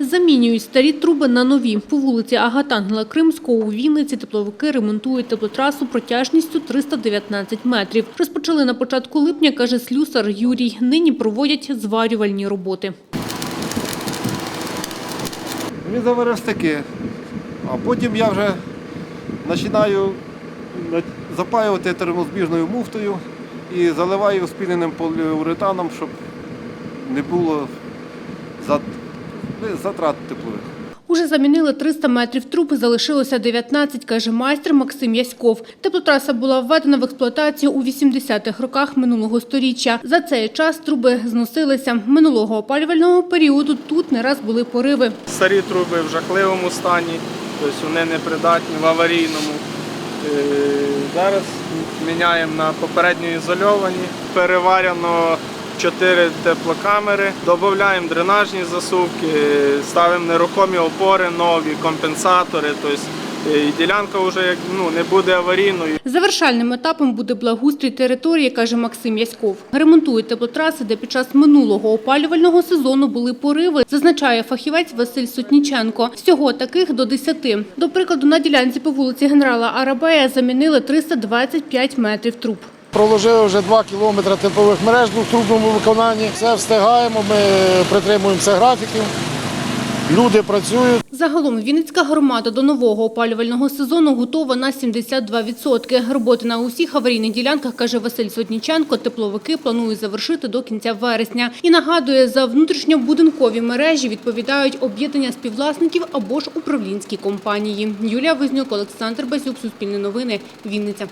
Замінюють старі труби на нові. По вулиці Агатангела Кримського у Вінниці тепловики ремонтують теплотрасу протяжністю 319 метрів. Розпочали на початку липня, каже слюсар Юрій. Нині проводять зварювальні роботи. Він заварив стики, а потім я вже починаю запаювати термозбіжною муфтою і заливаю спіненим поліуретаном, щоб не було ну, затрат теплових. Уже замінили 300 метрів труб, залишилося 19, каже майстер Максим Яськов. Теплотраса була введена в експлуатацію у 80-х роках минулого сторіччя. За цей час труби зносилися. Минулого опалювального періоду тут не раз були пориви. Старі труби в жахливому стані, тобто вони непридатні в аварійному. Е, Зараз міняємо на попередньо ізольовані. Переварено 4 теплокамери, додаємо дренажні засувки, ставимо нерухомі опори нові, компенсатори. Тобто е, і ділянка вже ну, не буде аварійною. Завершальним етапом буде благоустрій території, каже Максим Яськов. Ремонтують теплотраси, де під час минулого опалювального сезону були пориви, зазначає фахівець Василь Сотніченко. Всього таких до 10. До прикладу, на ділянці по вулиці генерала Арабея замінили 325 метрів труб. Проложили вже 2 кілометри теплових мереж в двохтрубному виконанні. Все встигаємо, ми притримуємося графіків. Люди працюють. Загалом Вінницька громада до нового опалювального сезону готова на 72%. Роботи на усіх аварійних ділянках, каже Василь Сотніченко, тепловики планують завершити до кінця вересня. І нагадує, за внутрішньобудинкові мережі відповідають об'єднання співвласників або ж управлінські компанії. Юлія Вознюк, Олександр Базюк, Суспільне новини, Вінниця.